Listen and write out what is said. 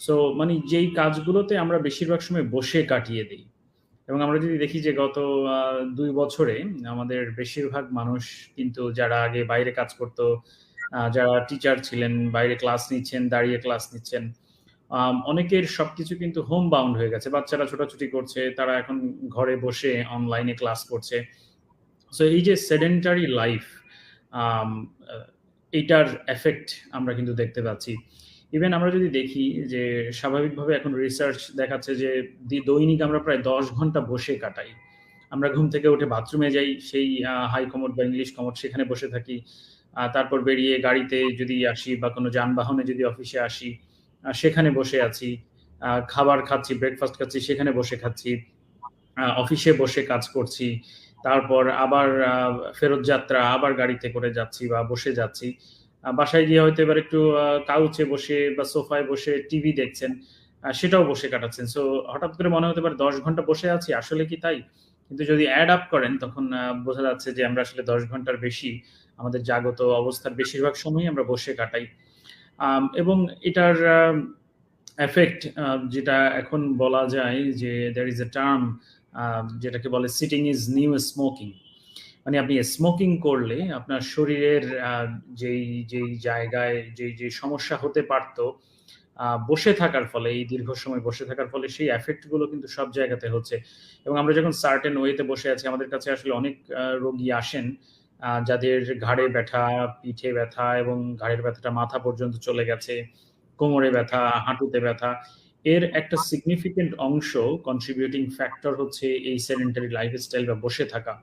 So মানে যেই কাজগুলোতে আমরা বেশিরভাগ সময় বসে কাটিয়ে দিই। এবং আমরা যদি দেখি যে গত দুই বছরে আমাদের বেশিরভাগ মানুষ কিন্তু যারা আগে বাইরে কাজ করত যারা টিচার ছিলেন, বাইরে ক্লাস নিচ্ছেন, দাঁড়িয়ে ক্লাস নিচ্ছেন অনেকের সবকিছু কিন্তু হোম বাউন্ড হয়ে গেছে। বাচ্চারা ছোটাছুটি করছে, তারা এখন ঘরে বসে অনলাইনে ক্লাস করছে। সো এই যে সেডেন্টারি লাইফ এইটার এফেক্ট আমরা কিন্তু দেখতে পাচ্ছি। ইভেন আমরা যদি দেখি যে স্বাভাবিকভাবে এখন রিসার্চ দেখাচ্ছে যে দৈনিক আমরা প্রায় দশ ঘণ্টা বসে কাটাই। আমরা ঘুম থেকে উঠে বাথরুমে যাই, সেই হাই কমোড বা ইংলিশ কমোড সেখানে বসে থাকি। তারপর বেরিয়ে গাড়িতে যদি আসি বা কোনো যানবাহনে যদি অফিসে আসি সেখানে বসে আছি। খাবার খাচ্ছি ব্রেকফাস্ট খাচ্ছি, সেখানে বসে খাচ্ছি। অফিসে বসে কাজ করছি। তারপর আবার ফেরত যাত্রা, আবার গাড়িতে করে যাচ্ছি বা বসে যাচ্ছি। বাসায় গিয়ে হয়তো এবার একটু কাউচে বসে বা সোফায় বসে টিভি দেখছেন সেটাও বসে কাটাচ্ছেন। সো হঠাৎ করে মনে হতে পারে দশ ঘণ্টা বসে আছি, আসলে কি তাই? কিন্তু যদি অ্যাড আপ করেন, তখন বোঝা যাচ্ছে যে আমরা আসলে দশ ঘণ্টার বেশি আমাদের জাগত অবস্থার বেশিরভাগ সময়ই আমরা বসে কাটাই। এবং এটার এফেক্ট যেটা এখন বলা যায় যে দ্যার ইজ এ টার্ম যেটাকে বলে সিটিং ইজ নিউ স্মোকিং মানে আপনি স্মোকিং করলে আপনার শরীরের যেই যেই জায়গায়, যেই যে সমস্যা হতে পারত বসে থাকার ফলে, এই দীর্ঘ সময় বসে থাকার ফলে সেই এফেক্টগুলো কিন্তু সব জায়গাতে হচ্ছে। এবং আমরা যখন সার্টেন ওয়েতে বসে আছি, আমাদের কাছে আসলে অনেক রোগী আসেন যাদের ঘাড়ে ব্যথা, পিঠে ব্যথা এবং ঘাড়ের ব্যথাটা মাথা পর্যন্ত চলে গেছে, কোমরে ব্যথা, হাঁটুতে ব্যথা, এর একটা সিগনিফিকেন্ট অংশ কন্ট্রিবিউটিং ফ্যাক্টর হচ্ছে এই সেডেন্টারি লাইফস্টাইল বা বসে থাকা।